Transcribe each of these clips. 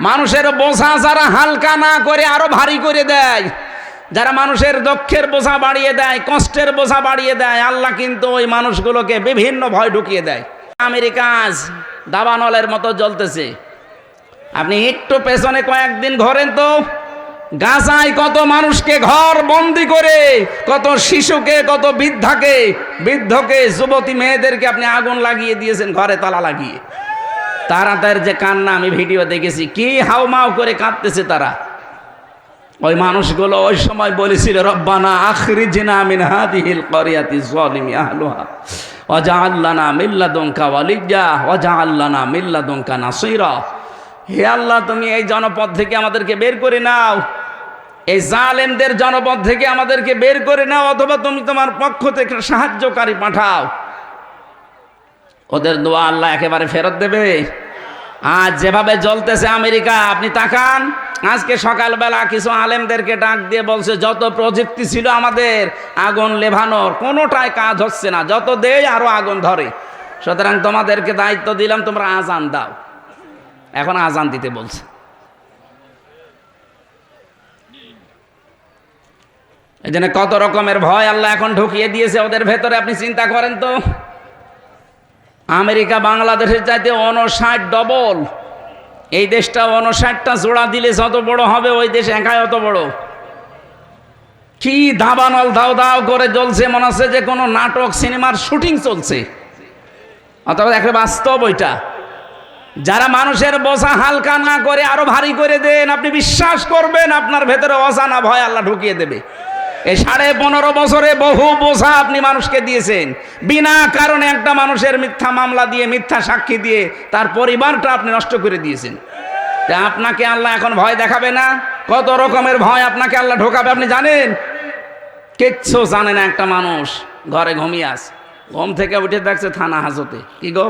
মানুষের বোঝা যারা হালকা না করে আরও ভারী করে দেয়, যারা মানুষের দক্ষের বোঝা বাড়িয়ে দেয়, কষ্টের বোঝা বাড়িয়ে দেয়, আল্লাহ কিন্তু ওই মানুষগুলোকে বিভিন্ন ভয় ঢুকিয়ে দেয়। আমেরিকা আজ দাবানলের মতো জ্বলতেছে। আপনি একটু পেছনে কয়েকদিন ঘরেন তো, গাজায় কত মানুষকে ঘর বন্দি করে, কত শিশুকে, কত বৃদ্ধাকে, বৃদ্ধকে, যুবতী মেয়েদেরকে আপনি আগুন লাগিয়ে দিয়েছেন, ঘরে তালা লাগিয়ে। তারা তার যে কান্না আমি ভিডিও দেখেছি, কি হাউমাউ করে কাঁদতেছে তারা। ওই মানুষগুলো ওই সময় বলেছিল, রব্বানা আখরি জিনা মিন হাদিহিল করিয়াতি জালিমি আহলুহা ওয়াজআলনা মিল্লাদুনকা ওয়ালিয়্যা ওয়াজআলনা মিল্লাদুনকা নাসীরা। হে আল্লাহ, তুমি এই জনপদ থেকে আমাদেরকে বের করে নাও। এই জালেমদের জনপদ থেকে আমাদেরকে বের করে নাও, অথবা তুমি তোমার পক্ষ থেকে সাহায্যকারী পাঠাও। ওদের দোয়া আল্লাহ একেবারে ফেরত দেবে। আজ যেভাবে জ্বলতেছে আমেরিকা, আপনি তাকান। আজকে সকালবেলা কিছু আলেমদেরকে ডাক দিয়ে বলছে, যত প্রযুক্তি ছিল আমাদের, আগুন লেভানোর কোনোটাই কাজ হচ্ছে না। যত দেয় আরও আগুন ধরে। সুতরাং তোমাদেরকে দায়িত্ব দিলাম, তোমরা আজান দাও। এখন আজান দিতে বলছে। এই জন্য কত রকমের ভয় আল্লাহ এখন ঢুকিয়ে দিয়েছে, ওদের ভেতরে আপনি চিন্তা করেন তো। আমেরিকা, বাংলাদেশের চাইতে অনষাট ডবল এই দেশটা অনষাটটা জোড়া দিলে যত বড় হবে, ওই দেশ একাই অত বড়। কি দাবানল দাও দাও করে জ্বলছে, মনে হচ্ছে যে কোনো নাটক, সিনেমার শুটিং চলছে। অথবা একটা বাস্তব ওইটা। যারা মানুষের বসা হালকা না করে, আরও ভারী করে দেন, আপনি বিশ্বাস করবেন, আপনার ভেতরে অজানা ভয় আল্লাহ ঢুকিয়ে দেবে। এই সাড়ে পনেরো বছরে বহু বোঝা আপনি মানুষকে দিয়েছেন। বিনা কারণে একটা মানুষের মিথ্যা মামলা দিয়ে, মিথ্যা সাক্ষী দিয়ে তার পরিবারটা আপনি নষ্ট করে দিয়েছেন। তা আপনাকে আল্লাহ এখন ভয় দেখাবে না? কত রকমের ভয় আপনাকে আল্লাহ ঢোকাবে, আপনি জানেন? কিচ্ছু জানে না একটা মানুষ, ঘরে ঘুমিয়ে আস ঘুম থেকে উঠে দেখছে থানা হাজতে। কি গো?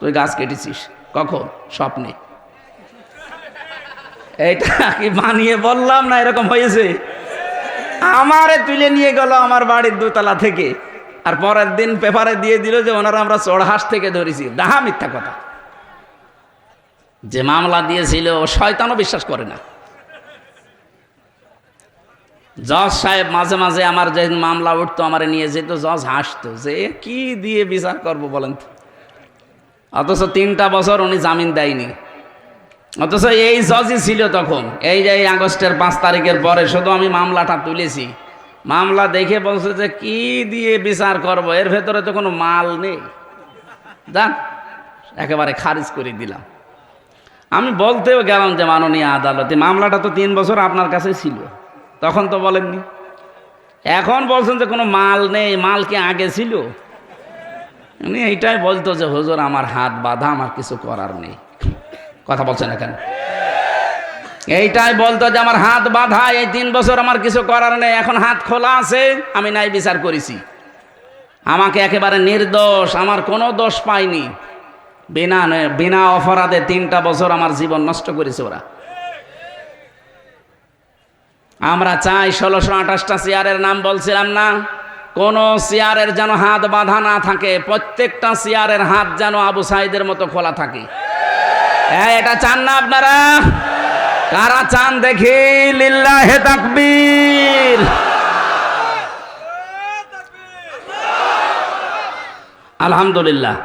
তুই গাছ কেটেছিস? কখন? স্বপ্নে। এটা কি বানিয়ে বললাম না এরকম হয়েছে? আমারে তুলে নিয়ে গেল আমার বাড়ির দোতলা থেকে। আর পরের দিন পেপারে দিয়ে দিল যে ওনারা আমরা চড়হাস থেকে ধরেছি। ডাহা মিথ্যা কথা। যে মামলা দিয়েছিল, ও শয়তানও বিশ্বাস করে না। জজ সাহেব মাঝে মাঝে আমার যে মামলা উঠতো, আমার নিয়ে যেত, জজ হাসতো যে কি দিয়ে বিচার করব বলেন অথচ তিনটা বছর উনি জামিন দেয়নি। অথচ এই জজই ছিল তখন। এই যে এই আগস্টের পাঁচ তারিখের পরে শুধু আমি মামলাটা তুলেছি। মামলা দেখে বলছে যে কি দিয়ে বিচার করব? এর ভেতরে তো কোনো মাল নেই। যান একেবারে খারিজ করে দিলাম। আমি বলতেও গেলাম যে মাননীয় আদালতে মামলাটা তো তিন বছর আপনার কাছে ছিল। তখন তো বলেননি। এখন বলছেন যে কোনো মাল নেই, মাল কি আগে ছিল? উনি এইটাই বলতো যে, হুজুর, আমার হাত বাঁধা, আমার কিছু করার নেই। কথা বলছেন এখানে এইটাই বলতো যে আমার হাত বাঁধা, এই তিন বছর আমার কিছু করার নেই, এখন হাত খোলা আছে, আমি নাই বিচার করেছি। আমাকে একেবারে নির্দোষ, আমার কোনো দোষ পাইনি। বিনা বিনা অপরাধে তিনটা বছর আমার জীবন নষ্ট করেছে ওরা। আমরা চাই ষোলোশো আঠাশটা চেয়ারের নাম বলছিলাম না, কোন চেয়ারের যেন হাত বাঁধা না থাকে, প্রত্যেকটা চেয়ারের হাত যেন আবু সাইদের মতো খোলা থাকে। হ্যাঁ এটা চান না আপনারা? কারা চান দেখি? লিল্লাহে তাকবীর। আলহামদুলিল্লাহ।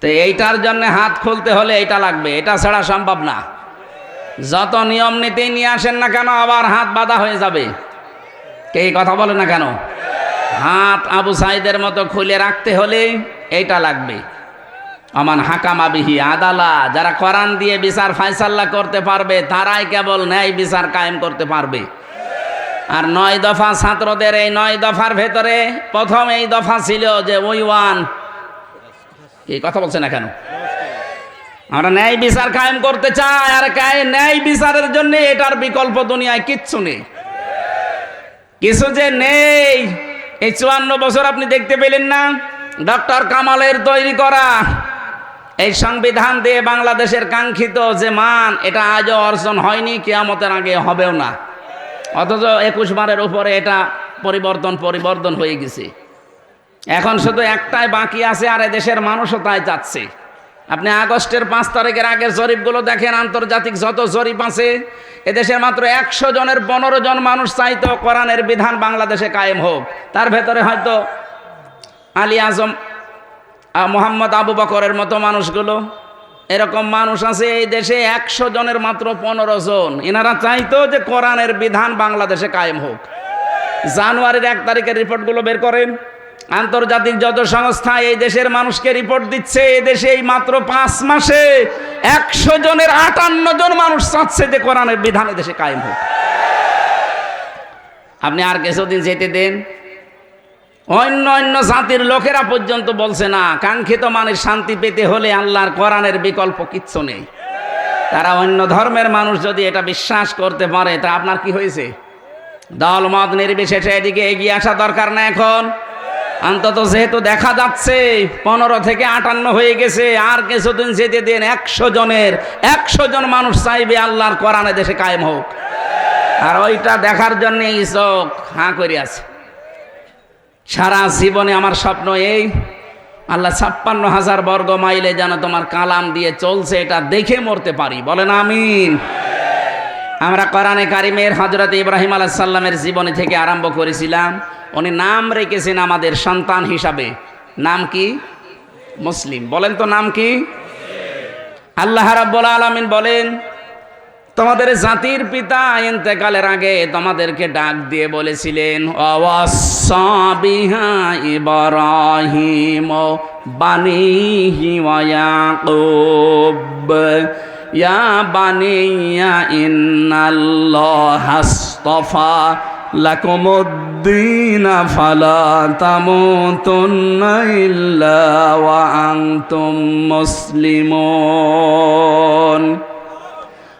তো এইটার জন্য হাত খুলতে হলে এটা লাগবে, এটা ছাড়া সম্ভব না। যত নিয়ম নীতি নিয়ে আসেন না কেন, আবার হাত বাঁধা হয়ে যাবে। কে কথা বলে না কেন? হাত আবু সাইদের মতো খুলে রাখতে হলে এইটা লাগবে। আমান হাকামা বিহি আদালা, যারা কোরআন দিয়ে বিচার ফায়সাল্লা করতে পারবে, তারাই কেবল ন্যায় বিচার কায়েম করতে পারবে। আর নয় দফা ছাত্রদের, এই নয় দফার ভেতরে প্রথম এই দফা ছিল যে ওই ওয়ান এই কথা বলছে না কেন? আমরা ন্যায় বিচার কায়েম করতে চাই, আর কায় ন্যায় বিচারের জন্য এটার বিকল্প দুনিয়ায় কিচ্ছু নেই। কিছু যে নেই, এই চুয়ান্ন বছর আপনি দেখতে পেলেন না? ডক্টর কামালের তৈরি করা এই সংবিধান দিয়ে বাংলাদেশের কাঙ্ক্ষিত যে মান, এটা আজও অর্জন হয়নি, কেয়ামতের আগে হবেও না। অথচ একুশ বারের উপরে এটা পরিবর্তন পরিবর্তন হয়ে গেছে। এখন শুধু একটাই বাকি আছে, আর দেশের মানুষও তাই চাচ্ছে। আপনি আগস্টের পাঁচ তারিখের আগের জরিপগুলো দেখেন, আন্তর্জাতিক যত জরিপ আছে এদেশের মাত্র একশো জনের পনেরো জন মানুষ চাইতো কোরআনের বিধান বাংলাদেশে কায়েম হোক। তার ভেতরে হয়তো আলী আজম মোহাম্মদ আবু বকরের মতো মানুষগুলো, এরকম মানুষ আছে এই দেশে একশো জনের মাত্র পনেরো জন। এনারা চাইতো যে কোরআনের বিধান বাংলাদেশে কায়েম হোক। জানুয়ারির এক তারিখের রিপোর্টগুলো বের করেন। আন্তর্জাতিক যত সংস্থা এই দেশের মানুষকে রিপোর্ট দিচ্ছে, এই দেশে এই মাত্র পাঁচ মাসে একশো জনের আটান্ন জন মানুষ চাচ্ছে যে কোরআনের বিধান দেশে কায়েম হোক। আপনি আর কিছুদিন যেতে দেন অন্য অন্য জাতির লোকেরা পর্যন্ত বলছে না, কাঙ্ক্ষিত মানের শান্তি পেতে হলে আল্লাহর কোরআনের বিকল্প কিচ্ছু নেই। তারা অন্য ধর্মের মানুষ যদি এটা বিশ্বাস করতে পারে, তা আপনার কি হয়েছে? দল মত নির্বিশেষে এদিকে এগিয়ে আসা দরকার না এখন। অন্তত যেহেতু দেখা যাচ্ছে, পনেরো থেকে আটান্ন হয়ে গেছে, আর কিছুদিন যেতে দিন একশো জনের, একশো জন মানুষ চাইবে আল্লাহর কোরআনে দেশে কায়েম হোক। আর ওইটা দেখার জন্য চোখ হাঁ করে আছে। সারা জীবনে আমার স্বপ্ন এই। আল্লাহ ছাপ্পান্ন হাজার বর্গ মাইলে যেন তোমার কালাম দিয়ে চলছে, এটা দেখে মরতে পারি। বলেন আমিন। আমরা কোরআনে কারিমের হজরত ইব্রাহিম আলাহ সাল্লামের জীবনী থেকে আরম্ভ করেছিলাম। উনি নাম রেখেছেন আমাদের সন্তান হিসাবে। নাম কি? মুসলিম। বলেন তো নাম কি? আল্লাহ রাব্বুল আলামিন বলেন তোমাদের জাতির পিতা ইন্তেকালের আগে তোমাদেরকে ডাক দিয়ে বলেছিলেন অবসবিহা বানিহি ইয়া বানিয়া ফালা তামুতুন্না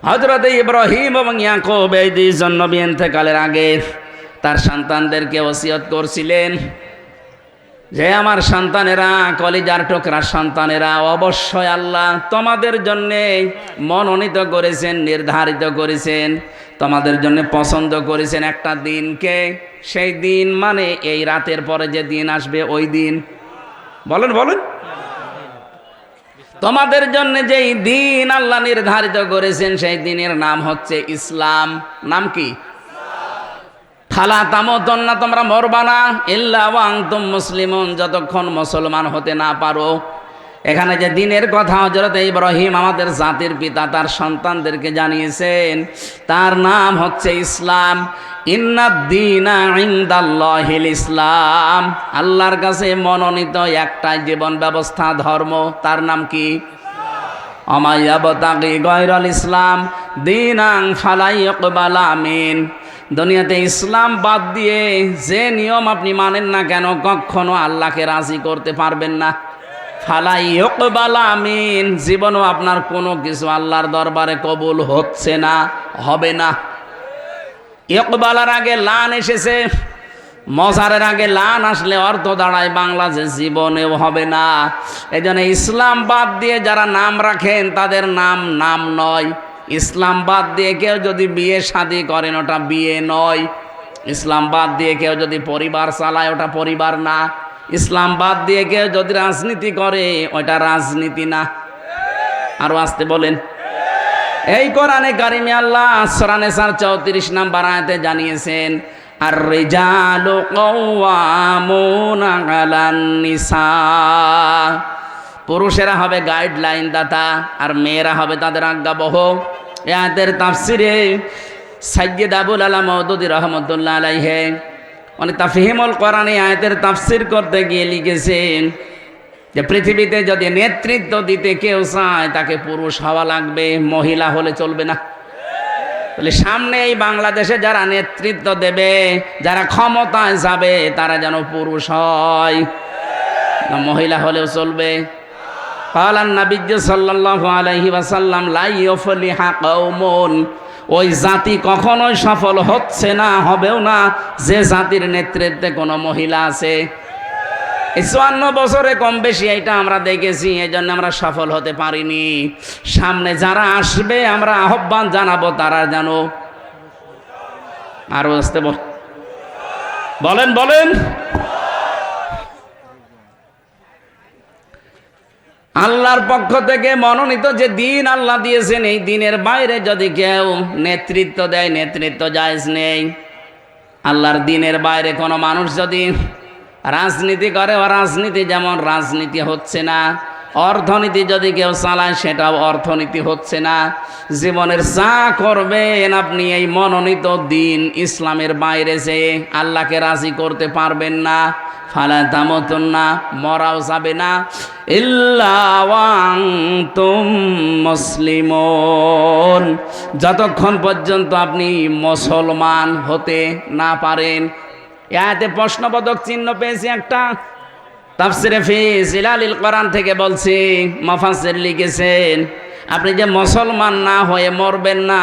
হজরত ইব্রাহিম এবং ইয়াকুব এই দুইজন নবী ইন্তেকালের আগে তার সন্তানদেরকে ওসিয়ত করছিলেন যে, আমার সন্তানেরা, কলিজার টুকরার সন্তানেরা, অবশ্যই আল্লাহ তোমাদের জন্যে মনোনীত করেছেন, নির্ধারিত করেছেন, তোমাদের জন্য পছন্দ করেছেন একটা দিনকে। সেই দিন মানে এই রাতের পরে যে দিন আসবে, ওই দিন। বলেন বলেন। তোমাদের জন্য যেই দিন আল্লাহ নির্ধারিত করেছেন, সেই দিনের নাম হচ্ছে ইসলাম। নাম কি? না তোমরা মরবা না। ইল্লা ওয়াং তুম মুসলিমন, যতক্ষণ মুসলমান হতে না পারো। এখানে যে দিনের কথা হজরত ইব্রাহিম আমাদের জাতির পিতা, তার সন্তানদেরকে জানিয়েছেন, তার নাম হচ্ছে ইসলাম। ইসলাম। আল্লাহর কাছে মনোনীত একটাই জীবন ব্যবস্থা, ধর্ম। তার নাম কি? অমায়াবতাকি গয়রল ইসলাম। দিনাং ফালাই আমিন। দুনিয়াতে ইসলাম বাদ দিয়ে যে নিয়ম আপনি মানেন না কেন, কখনো আল্লাহকে রাজি করতে পারবেন না। ফালাই আমিন। জীবনও আপনার কোনো কিছু আল্লাহর দরবারে কবুল হচ্ছে না, হবে না। ইকবালার আগে লান এসেছে, মজারের আগে লান আসলে অর্থ দাঁড়ায় বাংলাদেশ জীবনেও হবে না। এই জন্য ইসলাম বাদ দিয়ে যারা নাম রাখেন, তাদের নাম নাম নয়। ইসলাম বাদ দিয়ে কেউ যদি বিয়ে শাদি করেন, ওটা বিয়ে নয়। ইসলাম বাদ দিয়ে কেউ যদি পরিবার চালায়, ওটা পরিবার না। ইসলাম বাদ দিয়ে কেউ যদি রাজনীতি করে, ওইটা রাজনীতি না। আরও আসতে বলেন। এই কোরআনে কারিমে আল্লাহ সরানে সার চৌত্রিশ নাম্বার আয়াতে জানিয়েছেন আর রেজালু পুরুষেরা হবে গাইডলাইন দাতা, আর মেয়েরা হবে তাদের আজ্ঞাবহ। এ আয়াতের তাফসিরে সাইয়্যিদ আবুল আলা মওদুদি রহমতুল্লাহ আলাইহে উনি তাফহিমুল কোরআনে আয়াতের তাফসির করতে গিয়ে লিখেছেন যে পৃথিবীতে যদি নেতৃত্ব দিতে কেউ চায়, তাকে পুরুষ হওয়া লাগবে, মহিলা হলে চলবে না। তাহলে সামনে এই বাংলাদেশে যারা নেতৃত্ব দেবে, যারা ক্ষমতায় যাবে, তারা যেন পুরুষ হয়। মহিলা হলেও চলবে। কালান নাবিজ্য সাল্লাল্লাহু আলাইহি ওয়াসাল্লাম লাই ইফলিহা কওমুন। ওই জাতি কখনোই সফল হচ্ছে না, হবেও না। যে জাতির নেতৃত্বে কোনো মহিলা আছে। চুয়ান্ন বছরে কম বেশি এটা আমরা দেখেছি এই জন্য আমরা সফল হতে পারিনি। সামনে যারা আসবে, আমরা আহ্বান জানাব তারা জানো আরও আসতে বল বলেন বলেন। আল্লাহর পক্ষ থেকে মনোনীত যে দিন আল্লাহ দিয়েছেন, এই দিনের বাইরে যদি কেউ নেতৃত্ব দেয়, নেতৃত্ব জায়জ নেই। আল্লাহর দিনের বাইরে কোনো মানুষ যদি রাজনীতি করে ও রাজনীতি যেমন রাজনীতি হচ্ছে না অর্থনীতি যদি কেউ চালায়, সেটাও অর্থনীতি হচ্ছে না। জীবনের চা করবেন আপনি এই মনোনীত দিন ইসলামের বাইরে যেয়ে আল্লাহকে রাজি করতে পারবেন না। ফালা তামতন না, মরাও যাবে না। তুম মুসলিমন। যতক্ষণ পর্যন্ত আপনি মুসলমান হতে না পারেন। এতে প্রশ্নবোধক চিহ্ন পেয়েছি একটা। তাফসিরে ফি জিলালিল কোরআন থেকে বলছি মাফাসির লিখেছেন, আপনি যে মুসলমান না হয়ে মরবেন না,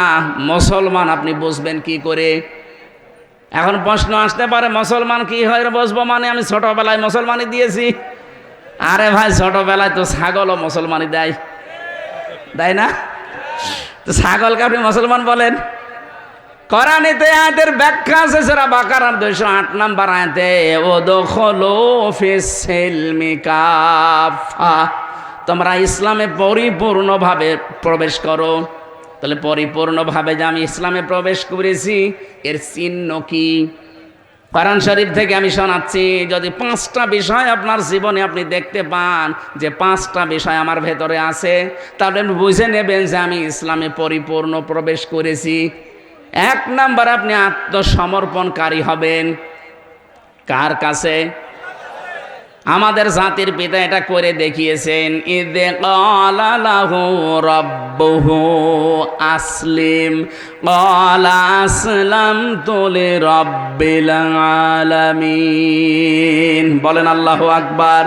মুসলমান আপনি বুঝবেন কি করে? এখন প্রশ্ন আসতে পারে, মুসলমান কি হয়ে বসবো মানে? আমি ছোটবেলায় মুসলমানই দিয়েছি। আরে ভাই, ছোটবেলায় তো ছাগলও মুসলমানই দেয়। দেয় না? তো ছাগলকে আপনি মুসলমান বলেন। কোরআনেতে আয়াতের ব্যাখ্যা আছে, সেরা বাকারার দুইশো আট নাম্বার আয়াতে ও দখলো কাফা তোমরা ইসলামে পরিপূর্ণভাবে প্রবেশ করো। তাহলে পরিপূর্ণভাবে যে আমি ইসলামে প্রবেশ করেছি, এর চিহ্ন কি? কোরআন শরীফ থেকে আমি শোনাচ্ছি, যদি পাঁচটা বিষয় আপনার জীবনে আপনি দেখতে পান যে পাঁচটা বিষয় আমার ভেতরে আছে, তাহলে বুঝে নেবেন যে আমি ইসলামে পরিপূর্ণ প্রবেশ করেছি। এক নাম্বার আপনি আত্মসমর্পণকারী হবেন। কার কাছে? আমাদের জাতির পিতা এটা করে দেখিয়েছেন। ইদে কলালাহু রব্বহু আসলিম কলা আসলাম তোলে রব্বিল আলামিন। বলেন আল্লাহ আকবার।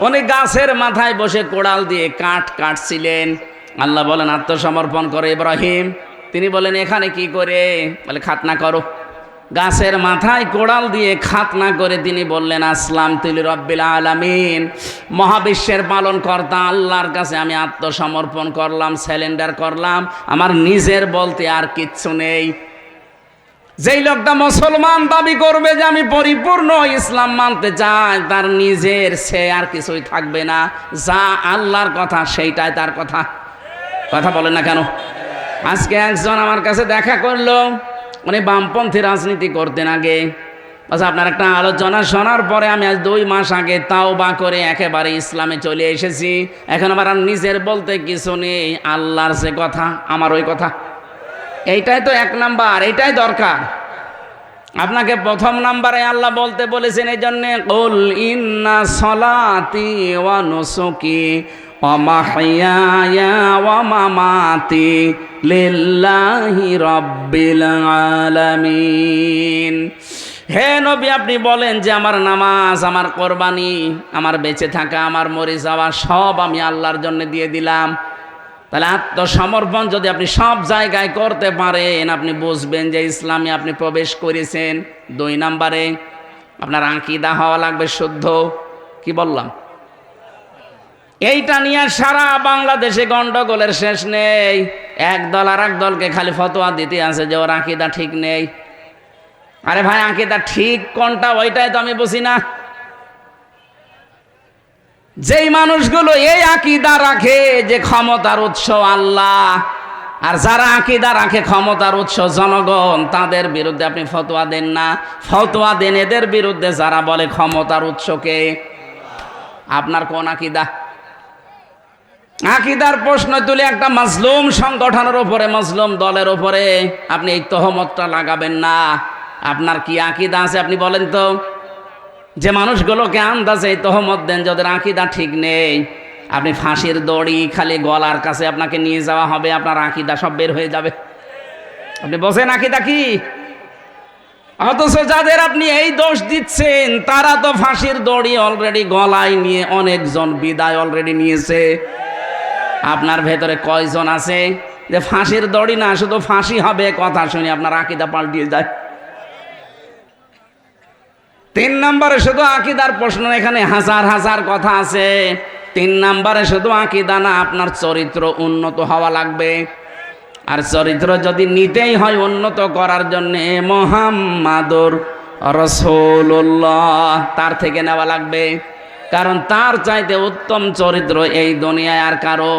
উনি গাছের মাথায় বসে কোড়াল দিয়ে কাঠ কাটছিলেন। আল্লাহ বলেন, আত্মসমর্পণ করে ইব্রাহিম। তিনি বলেন, এখানে কি করে? বলে, খাতনা করো। গাছের মাথায় কোড়াল দিয়ে খাতনা করে তিনি বললেন, আসলাম তুলি রব্বিল আলামিন। মহাবিশ্বের পালন কর্তা আল্লাহর কাছে আমি আত্মসমর্পণ করলাম স্যালেন্ডার করলাম। আমার নিজের বলতে আর কিচ্ছু নেই। যেই লোকটা মুসলমান দাবি করবে যে আমি পরিপূর্ণ ইসলাম মানতে চাই, তার নিজের সে আর কিছুই থাকবে না। যা আল্লাহর কথা, সেইটাই তার কথা। কথা বলে না কেন? আজকে একজন আমার কাছে দেখা করল। উনি বামপন্থী রাজনীতি করতেন আগে। আচ্ছা আপনার একটা আলোচনা শোনার পরে আমি আজ দুই মাস আগে তাও বা করে একেবারে ইসলামে চলে এসেছি। এখন আবার আর নিজের বলতে কিছু নেই। আল্লাহর সে কথা, আমার ওই কথা। এইটাই তো এক নাম্বার, এইটাই দরকার। আপনাকে প্রথম নাম্বারে আল্লাহ বলতে বলেছেন এই জন্যে কল ইন্না সলাতি ওয়া নুসুকি ومحياي ومماتي لله رب العالمين হে নবী আপনি বলেন যে আমার নামাজ আমার কোরবানি আমার বেঁচে থাকা আমার মরে যাওয়া সব আমি আল্লাহর জন্য দিয়ে দিলাম তাহলে আত্মসমর্পণ যদি আপনি সব জায়গায় করতে পারেন আপনি বুঝবেন যে ইসলামে আপনি প্রবেশ করেছেন দুই নাম্বারে আপনার আঁকিদা হওয়া লাগবে শুদ্ধ কি বললাম এইটা নিয়ে সারা বাংলাদেশে গন্ডগোলের শেষ নেই। এক দল আর এক দলকে খালি ফতোয়া দিতে আছে যে ওর আঁকিদা ঠিক নেই। আরে ভাই আঁকিদা ঠিক কোনটা ওইটাই তো আমি বুঝি না। যেই মানুষগুলো এই আকিদা রাখে যে ক্ষমতার উৎস আল্লাহ, আর যারা আকিদা রাখে ক্ষমতার উৎস জনগণ, তাদের বিরুদ্ধে আপনি ফতোয়া দেন না। ফতোয়া দেন এদের বিরুদ্ধে যারা বলে ক্ষমতার উৎসকে। আপনার কোন আকিদা আকিদার প্রশ্ন তুলে একটা মাজলুম সংগঠনের ওপরে মাজলুম দলের ওপরে আপনি এই তহমতটা লাগাবেন না। আপনার কি আকিদা আছে আপনি বলেন তো? যে মানুষগুলোকে আন্দাজে এই তহমত দেন যাদের আকিদা ঠিক নেই, আপনি ফাঁসির দড়ি খালি গলার কাছে আপনাকে নিয়ে যাওয়া হবে, আপনার আকিদা সব বের হয়ে যাবে। আপনি বসেন, আকিদা কি? অথচ যাদের আপনি এই দোষ দিচ্ছেন, তারা তো ফাঁসির দড়ি অলরেডি গলায় নিয়ে অনেকজন বিদায় অলরেডি নিয়েছে। আপনার ভেতরে কয়জন আছে? যে ফাঁসির দড়ি না, শুধু ফাঁসি হবে, কথা শুনে, আপনার আকিদা পাল্টিয়ে যায়। তিন নম্বরে শুধু আকিদার প্রশ্ন, এখানে হাজার হাজার কথা আছে। তিন নম্বরে শুধু আকিদা না, আপনার চরিত্র উন্নত হওয়া লাগবে। আর চরিত্র যদি নিতেই হয় উন্নত করার জন্যে, মোহাম্মাদুর রসুল্লাহ তার থেকে নেওয়া লাগবে। কারণ তার চাইতে উত্তম চরিত্র এই দুনিয়ায় আর কারও।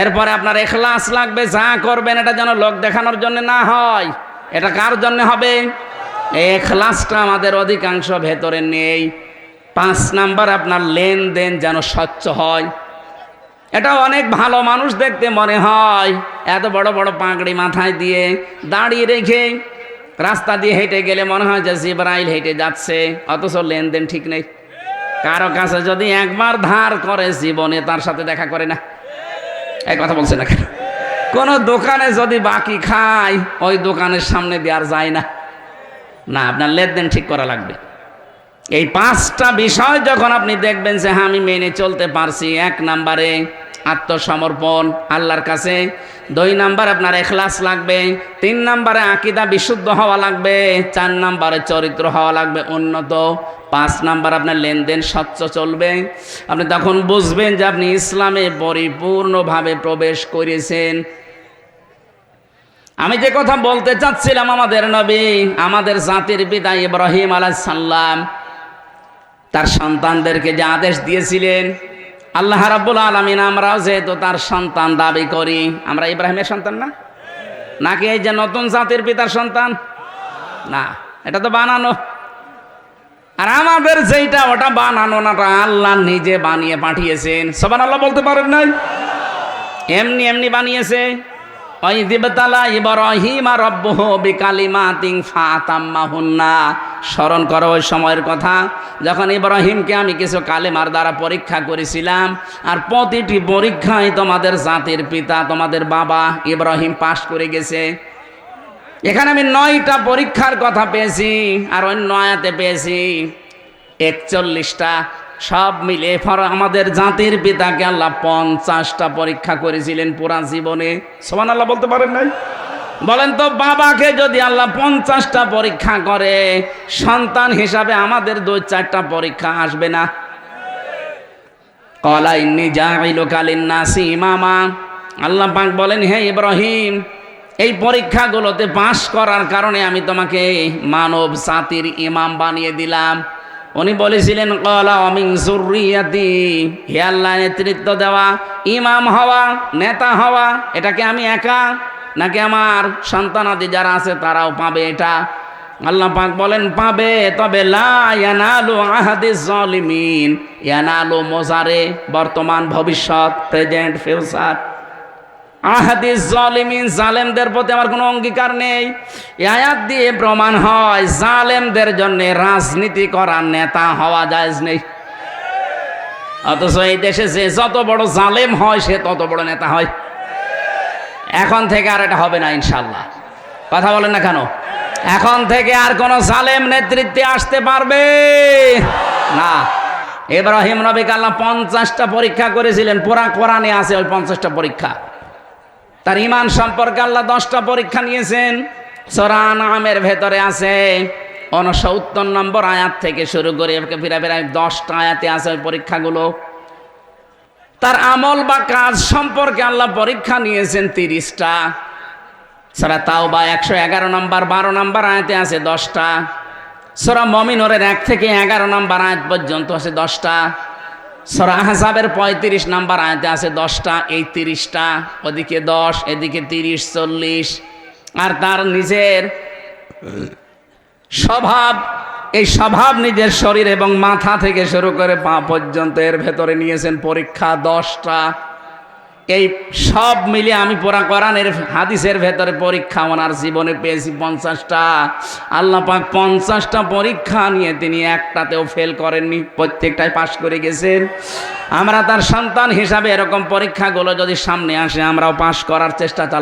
এরপরে আপনার এখলাস লাগবে, যা করবেন এটা যেন লোক দেখানোর জন্য না হয়। এটা কার জন্য হবে? এই এখলাসটা আমাদের অধিকাংশ ভেতরে নেই। পাঁচ নাম্বার, আপনার লেনদেন যেন স্বচ্ছ হয়। এটা অনেক ভালো মানুষ দেখতে মনে হয়। এত বড় বড় পাগড়ি মাথায় দিয়ে দাঁড়িয়ে রেখে রাস্তা দিয়ে হেঁটে গেলে মনে হয় যে জিব্রাইল হেঁটে যাচ্ছে, অথচ লেনদেন ঠিক নেই। কারও কাছে যদি একবার ধার করে জীবনে, তার সাথে দেখা করে না। এক কথা বলছে না কেন? কোনো দোকানে যদি বাকি খায়, ওই দোকানের সামনে দেওয়ার যায় না। না, আপনার লেনদেন ঠিক করা লাগবে। এই পাঁচটা বিষয় যখন আপনি দেখবেন যে হ্যাঁ আমি মেনে চলতে পারছি, এক নাম্বারে আত্মসমর্পণ, আল্লাহর কাছে। দুই নাম্বার আপনার এখলাস লাগবে, তিন নাম্বারে আকিদা বিশুদ্ধ হওয়া লাগবে, চার নাম্বারে চরিত্র হওয়া লাগবে উন্নত, পাঁচ নাম্বার আপনার লেনদেন স্বচ্ছ চলবে। আপনি তখন বুঝবেন যে আপনি ইসলামে পরিপূর্ণভাবে প্রবেশ করেছেন। আমি যে কথা বলতে চাচ্ছিলাম আমাদের নবী, আমাদের জাতির পিতা ইব্রাহিম আলাহ সাল্লাম তার সন্তানদেরকে যে আদেশ দিয়েছিলেন আল্লাহ রাব্বুল আলমিন আমরাও যেহেতু তার সন্তান দাবি করি, আমরা ইব্রাহিমের সন্তান না? নাকি এই যে নতুন জাতির পিতার সন্তান? না, এটা তো বানানো। আর আমাদের যেইটা, ওটা বানানো না আল্লাহ নিজে বানিয়ে পাঠিয়েছেন। সবান আল্লাহ বলতে পারেন নাই? এমনি এমনি বানিয়েছে। স্মরণ করো ওই সময়ের কথা। যখন ইব্রাহিমকে আমি কিছু কালেমার দ্বারা পরীক্ষা করেছিলাম, আর প্রতিটি পরীক্ষায় তোমাদের জাতির পিতা, তোমাদের বাবা ইব্রাহিম পাশ করে গেছে। এখানে আমি নয়টা পরীক্ষার কথা পেয়েছি, আর অন্য আয়াতে পেয়েছি। একচল্লিশটা সব মিলে ফর আমাদের জাতির পিতাকে আল্লাহ পঞ্চাশটা পরীক্ষা করেছিলেন পুরা জীবনে। সমান আল্লাহ বলতে পারেন নাই? বলেন তো, বাবাকে যদি আল্লাহ পঞ্চাশটা পরীক্ষা করে, সন্তান হিসাবে আমাদের দুই চারটা পরীক্ষা আসবে না? নাসি আল্লাহ পাক বলেন, হে ইব্রাহিম, এই পরীক্ষাগুলোতে পাশ করার কারণে আমি তোমাকে মানব জাতির ইমাম বানিয়ে দিলাম। উনি বলেছিলেন, কলা অমিং হে আল্লাহ, নেতৃত্ব দেওয়া, ইমাম হওয়া, নেতা হওয়া এটাকে আমি একা? নাকি আমার সন্তানাদি যারা আছে, তারাও পাবে এটা? আল্লাহ পাক বলেন, পাবে। তবে লা ইয়ানালু আহাদিস জালিমিন। মোজারে বর্তমান ভবিষ্যৎ, প্রেজেন্ট, ফিউচার। আহাদিস জালিমিন, জালেমদের প্রতি আমার কোনো অঙ্গীকার নেই। এই আয়াত দিয়ে প্রমাণ হয়, জালেমদের জন্য রাজনীতি করার নেতা হওয়া জায়েজ নেই। অথচ এই দেশে যে যত বড় জালেম হয়, সে তত বড় নেতা হয়। এখন থেকে আর এটা হবে না ইনশাল্লাহ কথা বলেন না কেন? এখন থেকে আর কোন জালেম নেতৃত্বে আসতে পারবে? না। ইব্রাহিম নবীকে আল্লাহ পঞ্চাশটা পরীক্ষা করেছিলেন, পুরা কোরআনে আছে ওই পঞ্চাশটা পরীক্ষা। তার ইমান সম্পর্কে আল্লাহ দশটা পরীক্ষা নিয়েছেন। সরান আমের ভেতরে আছে উনসত্তর নম্বর আয়াত থেকে শুরু করে ফিরা ফিরা দশটা আয়াতে আছে ওই পরীক্ষাগুলো। তার আমল বা কাজ সম্পর্কে আল্লাহ পরীক্ষা নিয়েছেন তিরিশটা। সারা তাও বা একশো এগারো নম্বর, বারো নম্বর আয়াতে আছে দশটা। সরা মমিনরের এক থেকে এগারো নম্বর আয়াত পর্যন্ত আছে দশটা। সরা আহসাবের পঁয়ত্রিশ নাম্বার আয়তে আছে দশটা, এই তিরিশটা, ওদিকে দশ, এদিকে তিরিশ, চল্লিশ। আর তার নিজের স্বভাব, এই স্বভাব নিজের শরীর এবং মাথা থেকে শুরু করে পা পর্যন্ত এর ভেতরে নিয়েছেন পরীক্ষা দশটা। এই সব মিলে আমি পুরা কোরআনের হাদিসের ভেতরে পরীক্ষা ওনার জীবনে পেয়েছি পঞ্চাশটা। আল্লাহ পাক পঞ্চাশটা পরীক্ষা নিয়ে তিনি একটাতেও ফেল করেননি, প্রত্যেকটাই পাশ করে গেছেন। আমরা তার সন্তান হিসাবে এরকম পরীক্ষাগুলো যদি সামনে আসে, আমরাও পাশ করার চেষ্টা চালাব।